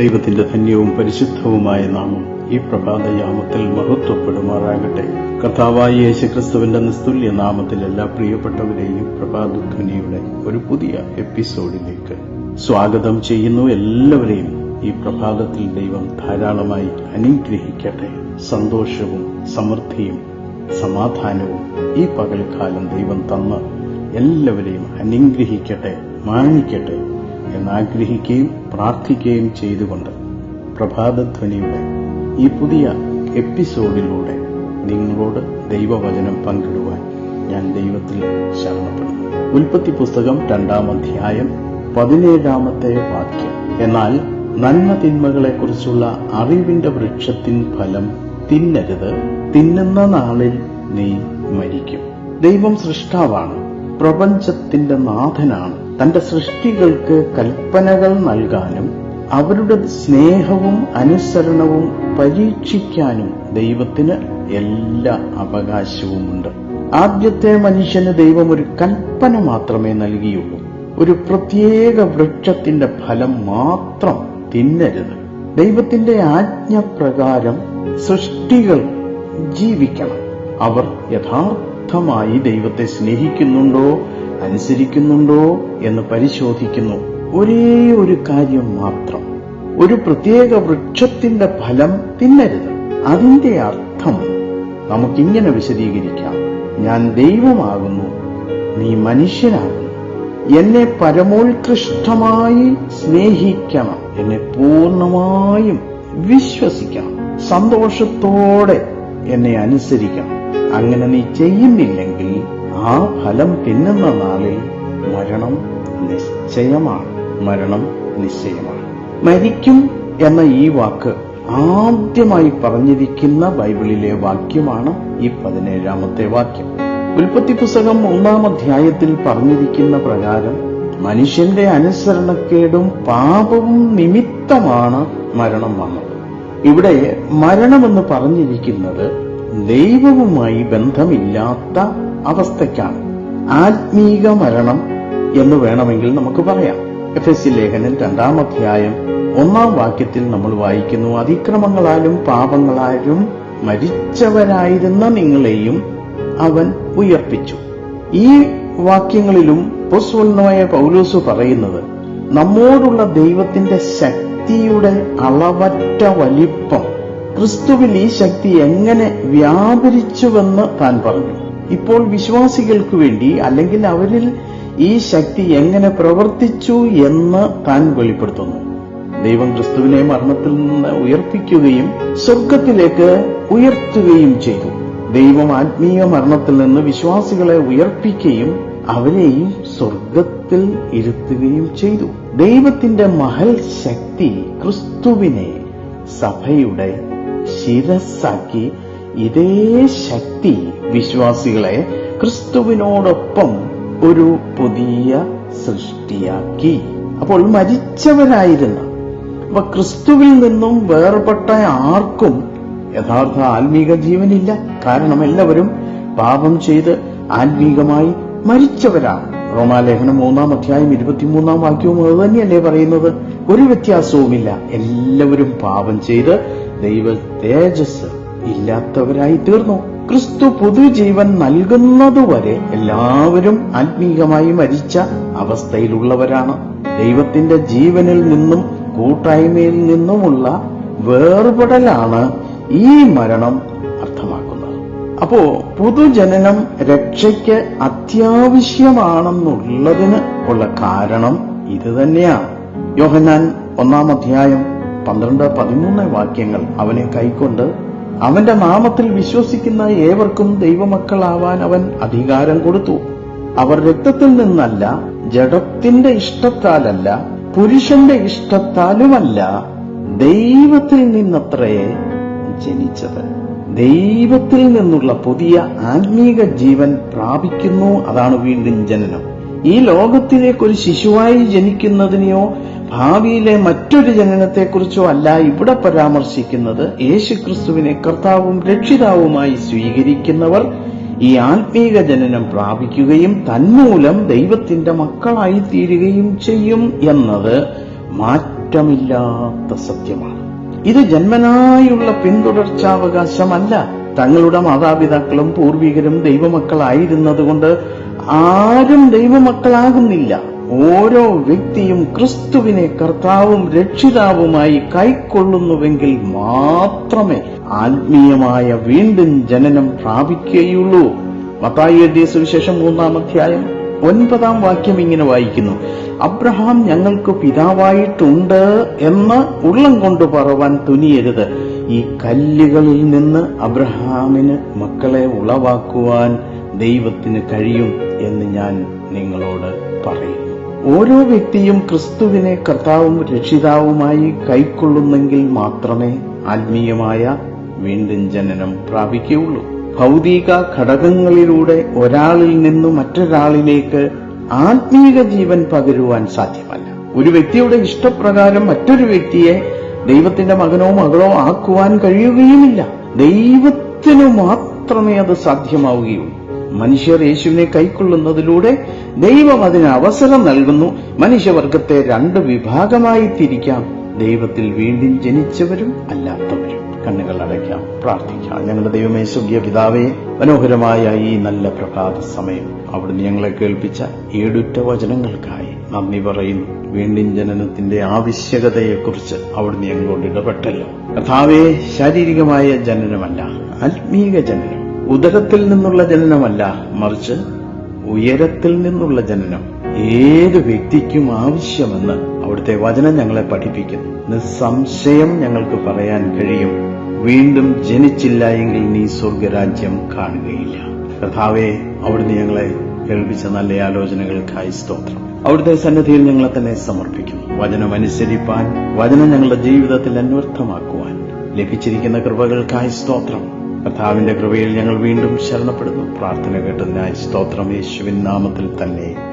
ദൈവത്തിന്റെ ധന്യവും പരിശുദ്ധവുമായ നാമം ഈ പ്രഭാതയാമത്തിൽ മഹത്വപ്പെടുമാറാകട്ടെ. കർത്താവായ യേശുക്രിസ്തുവിന്റെ നിസ്തുല്യ നാമത്തിൽ എല്ലാ പ്രിയപ്പെട്ടവരെയും പ്രഭാതധ്വനിയുടെ ഒരു പുതിയ എപ്പിസോഡിലേക്ക് സ്വാഗതം ചെയ്യുന്നു. എല്ലാവരെയും ഈ പ്രഭാതത്തിൽ ദൈവം ധാരാളമായി അനുഗ്രഹിക്കട്ടെ. സന്തോഷവും സമൃദ്ധിയും സമാധാനവും ഈ പകൽക്കാലം ദൈവം തന്ന് എല്ലാവരെയും അനുഗ്രഹിക്കട്ടെ മാനിക്കട്ടെ. എന്നാഗ്രഹിക്കുകയും പ്രാർത്ഥിക്കുകയും ചെയ്തുകൊണ്ട് പ്രഭാതധ്വനിയുടെ ഈ പുതിയ എപ്പിസോഡിലൂടെ നിങ്ങളോട് ദൈവവചനം പങ്കിടുവാൻ ഞാൻ ദൈവത്തിൽ ശരണപ്പെടുന്നു. ഉൽപ്പത്തി പുസ്തകം രണ്ടാം അധ്യായം പതിനേഴാമത്തെ വാക്യം. എന്നാൽ നന്മ തിന്മകളെക്കുറിച്ചുള്ള അറിവിന്റെ വൃക്ഷത്തിൻ ഫലം തിന്നരുത്. തിന്നുന്ന നാളിൽ നീ മരിക്കും. ദൈവം സൃഷ്ടാവാണ് പ്രപഞ്ചത്തിന്റെ നാഥനാണ്. തന്റെ സൃഷ്ടികൾക്ക് കൽപ്പനകൾ നൽകാനും അവരുടെ സ്നേഹവും അനുസരണവും പരീക്ഷിക്കാനും ദൈവത്തിന് എല്ലാ അവകാശവുമുണ്ട്. ആദ്യത്തെ മനുഷ്യന് ദൈവം ഒരു കൽപ്പന മാത്രമേ നൽകിയുള്ളൂ. ഒരു പ്രത്യേക വൃക്ഷത്തിന്റെ ഫലം മാത്രം തിന്നരുത്. ദൈവത്തിന്റെ ആജ്ഞപ്രകാരം സൃഷ്ടികൾ ജീവിക്കണം. അവർ യഥാർത്ഥമായി ദൈവത്തെ സ്നേഹിക്കുന്നുണ്ടോ അനുസരിക്കുന്നുണ്ടോ എന്ന് പരിശോധിക്കുന്നു. ഒരേ ഒരു കാര്യം മാത്രം. ഒരു പ്രത്യേക വൃക്ഷത്തിന്റെ ഫലം തിന്നരുത്. അതിന്റെ അർത്ഥം നമുക്കിങ്ങനെ വിശദീകരിക്കാം. ഞാൻ ദൈവമാകുന്നു നീ മനുഷ്യനാകുന്നു. എന്നെ പരമോത്കൃഷ്ടമായി സ്നേഹിക്കണം. എന്നെ പൂർണമായും വിശ്വസിക്കണം. സന്തോഷത്തോടെ എന്നെ അനുസരിക്കണം. അങ്ങനെ നീ ചെയ്യുന്നില്ലെങ്കിൽ ആ ഫലം തിന്നുന്ന നാളിൽ മരണം നിശ്ചയമാണ്. മരണം നിശ്ചയമാണ്. മരിക്കും എന്ന ഈ വാക്ക് ആദ്യമായി പറഞ്ഞിരിക്കുന്ന ബൈബിളിലെ വാക്യമാണ് ഈ പതിനേഴാമത്തെ വാക്യം. ഉൽപ്പത്തി പുസ്തകം മൂന്നാം അധ്യായത്തിൽ പറഞ്ഞിരിക്കുന്ന പ്രകാരം മനുഷ്യന്റെ അനുസരണക്കേടും പാപവും നിമിത്തമാണ് മരണം വന്നത്. ഇവിടെ മരണമെന്ന് പറഞ്ഞിരിക്കുന്നത് ദൈവവുമായി ബന്ധമില്ലാത്ത അവസ്ഥയ്ക്കാണ്. ആത്മീക മരണം എന്ന് വേണമെങ്കിൽ നമുക്ക് പറയാം. എഫ് എസ് ലേഖനൻ രണ്ടാം അധ്യായം ഒന്നാം വാക്യത്തിൽ നമ്മൾ വായിക്കുന്നു അതിക്രമങ്ങളാലും പാപങ്ങളാലും മരിച്ചവരായിരുന്ന നിങ്ങളെയും അവൻ ഉയർപ്പിച്ചു. ഈ വാക്യങ്ങളിലും പുസ്വന്നമായ പൗലൂസ് പറയുന്നത് നമ്മോടുള്ള ദൈവത്തിന്റെ ശക്തിയുടെ അളവറ്റ വലിപ്പം ക്രിസ്തുവിൽ ഈ ശക്തി എങ്ങനെ വ്യാപരിച്ചുവെന്ന് താൻ പറഞ്ഞു. ഇപ്പോൾ വിശ്വാസികൾക്ക് വേണ്ടി അല്ലെങ്കിൽ അവരിൽ ഈ ശക്തി എങ്ങനെ പ്രവർത്തിച്ചു എന്ന് താൻ വെളിപ്പെടുത്തുന്നു. ദൈവം ക്രിസ്തുവിനെ മരണത്തിൽ നിന്ന് ഉയർപ്പിക്കുകയും സ്വർഗത്തിലേക്ക് ഉയർത്തുകയും ചെയ്തു. ദൈവം ആത്മീയ മരണത്തിൽ നിന്ന് വിശ്വാസികളെ ഉയർപ്പിക്കുകയും അവരെയും സ്വർഗത്തിൽ ഇരുത്തുകയും ചെയ്തു. ദൈവത്തിന്റെ മഹൽ ശക്തി ക്രിസ്തുവിനെ സഭയുടെ ശിരസാക്കി ഇതേ ശക്തി വിശ്വാസികളെ ക്രിസ്തുവിനോടൊപ്പം ഒരു പുതിയ സൃഷ്ടിയാക്കി. അപ്പോൾ മരിച്ചവരായിരുന്ന. അപ്പൊ ക്രിസ്തുവിൽ നിന്നും വേർപെട്ട ആർക്കും യഥാർത്ഥ ആത്മീക ജീവനില്ല. കാരണം എല്ലാവരും പാപം ചെയ്ത് ആത്മീകമായി മരിച്ചവരാണ്. റോമാലേഖനം മൂന്നാം അധ്യായം ഇരുപത്തിമൂന്നാം വാക്യവും അത് തന്നെയല്ലേ പറയുന്നത്? ഒരു വ്യത്യാസവുമില്ല. എല്ലാവരും പാപം ചെയ്ത് ദൈവ തേജസ് ഇല്ലാത്തവരായി തീർന്നു. ക്രിസ്തു പുതുജീവൻ നൽകുന്നതുവരെ എല്ലാവരും ആത്മീകമായി മരിച്ച അവസ്ഥയിലുള്ളവരാണ്. ദൈവത്തിന്റെ ജീവനിൽ നിന്നും കൂട്ടായ്മയിൽ നിന്നുമുള്ള വേർപെടലാണ് ഈ മരണം അർത്ഥമാക്കുന്നത്. അപ്പോ പുതുജനനം രക്ഷയ്ക്ക് അത്യാവശ്യമാണെന്നുള്ളതിന് ഉള്ള കാരണം ഇത് തന്നെയാണ്. യോഹന്നാൻ ഒന്നാം അധ്യായം പന്ത്രണ്ട് പതിമൂന്ന് വാക്യങ്ങൾ അവനെ കൈക്കൊണ്ട് അവന്റെ നാമത്തിൽ വിശ്വസിക്കുന്ന ഏവർക്കും ദൈവമക്കളാവാൻ അവൻ അധികാരം കൊടുത്തു. അവർ രക്തത്തിൽ നിന്നല്ല ജഡത്തിന്റെ ഇഷ്ടത്താലല്ല പുരുഷന്റെ ഇഷ്ടത്താലുമല്ല ദൈവത്തിൽ നിന്നത്രേ ജനിച്ചത്. ദൈവത്തിൽ നിന്നുള്ള പുതിയ ആത്മീക ജീവൻ പ്രാപിക്കുന്നു. അതാണ് വീണ്ടും ജനനം. ഈ ലോകത്തിലേക്ക് ഒരു ശിശുവായി ജനിക്കുന്നതിനെയോ ഭാവിയിലെ മറ്റൊരു ജനനത്തെക്കുറിച്ചോ അല്ല ഇവിടെ പരാമർശിക്കുന്നത് യേശുക്രിസ്തുവിനെ കർത്താവും രക്ഷിതാവുമായി സ്വീകരിക്കുന്നവർ ഈ ആത്മീക ജനനം പ്രാപിക്കുകയും തന്മൂലം ദൈവത്തിന്റെ മക്കളായി തീരുകയും ചെയ്യും എന്നത് മാറ്റമില്ലാത്ത സത്യമാണ്. ഇത് ജന്മനായുള്ള പിന്തുടർച്ചാവകാശമല്ല. തങ്ങളുടെ മാതാപിതാക്കളും പൂർവികരും ദൈവമക്കളായിരുന്നതുകൊണ്ട് ആരും ദൈവമക്കളാകുന്നില്ല. ഓരോ വ്യക്തിയും ക്രിസ്തുവിനെ കർത്താവും രക്ഷിതാവുമായി കൈക്കൊള്ളുന്നുവെങ്കിൽ മാത്രമേ ആത്മീയമായ വീണ്ടും ജനനം പ്രാപിക്കുകയുള്ളൂ. മത്തായി എഴുതിയ സുവിശേഷം മൂന്നാം അധ്യായം ഒൻപതാം വാക്യം ഇങ്ങനെ വായിക്കുന്നു. അബ്രഹാം ഞങ്ങൾക്ക് പിതാവായിട്ടുണ്ട് എന്ന് ഉള്ളം കൊണ്ട് പറവാൻ തുനിയരുത്. ഈ കല്ലുകളിൽ നിന്ന് അബ്രഹാമിന് മക്കളെ ഉളവാക്കുവാൻ ദൈവത്തിന് കഴിയും എന്ന് ഞാൻ നിങ്ങളോട് പറയുന്നു ഓരോ വ്യക്തിയും ക്രിസ്തുവിനെ കർത്താവും രക്ഷിതാവുമായി കൈക്കൊള്ളുന്നെങ്കിൽ മാത്രമേ ആത്മീയമായ വീണ്ടും ജനനം പ്രാപിക്കുകയുള്ളൂ. ഭൗതിക ഘടകങ്ങളിലൂടെ ഒരാളിൽ നിന്ന് മറ്റൊരാളിലേക്ക് ആത്മീക ജീവൻ പകരുവാൻ സാധ്യമല്ല. ഒരു വ്യക്തിയുടെ ഇഷ്ടപ്രകാരം മറ്റൊരു വ്യക്തിയെ ദൈവത്തിന്റെ മകനോ മകളോ ആക്കുവാൻ കഴിയുകയുമില്ല. ദൈവത്തിനു മാത്രമേ അത് സാധ്യമാവുകയുള്ളൂ. മനുഷ്യർ യേശുവിനെ കൈക്കൊള്ളുന്നതിലൂടെ ദൈവം അതിന് അവസരം നൽകുന്നു. മനുഷ്യവർഗത്തെ രണ്ട് വിഭാഗമായി തിരിക്കാം. ദൈവത്തിൽ വീണ്ടും ജനിച്ചവരും അല്ലാത്തവരും. കണ്ണുകൾ അടയ്ക്കാം പ്രാർത്ഥിക്കാം. ഞങ്ങളുടെ ദൈവമേ സ്വർഗീയ പിതാവേ മനോഹരമായ ഈ നല്ല പ്രഭാത സമയം അവിടുന്ന് ഞങ്ങളെ കേൾപ്പിച്ച ഏടുറ്റ വചനങ്ങൾക്കായി നന്ദി പറയുന്നു. വീണ്ടും ജനനത്തിന്റെ ആവശ്യകതയെക്കുറിച്ച് അവിടുന്ന് ഞങ്ങളോട് ഇടപെട്ടല്ലോ. കഥാവേ ശാരീരികമായ ജനനമല്ല ആത്മീക ജനനം. ഉദരത്തിൽ നിന്നുള്ള ജനനമല്ല മറിച്ച് ഉയരത്തിൽ നിന്നുള്ള ജനനം. ഏത് വ്യക്തിക്കും ആവശ്യമെന്ന് അവിടുത്തെ വചനം ഞങ്ങളെ പഠിപ്പിക്കുന്നു. നിസ്സംശയം ഞങ്ങൾക്ക് പറയാൻ കഴിയും. വീണ്ടും ജനിച്ചില്ല എങ്കിൽ നീ സ്വർഗരാജ്യം കാണുകയില്ല. കഥാവെ അവിടുന്ന് ഞങ്ങളെ കേൾപ്പിച്ച നല്ല ആലോചനകൾക്കായി സ്തോത്രം. അവിടുത്തെ സന്നദ്ധിയിൽ ഞങ്ങളെ തന്നെ സമർപ്പിക്കുന്നു. വചനമനുസരിപ്പാൻ വചനം ഞങ്ങളുടെ ജീവിതത്തിൽ അന്വർത്ഥമാക്കുവാൻ ലഭിച്ചിരിക്കുന്ന കൃപകൾക്കായി സ്തോത്രം. കർത്താവിന്റെ കൃപയിൽ ഞങ്ങൾ വീണ്ടും ശരണപ്പെടുന്നു. പ്രാർത്ഥന കേട്ടതിനായി സ്തോത്രം യേശുവിൻ നാമത്തിൽ തന്നെ.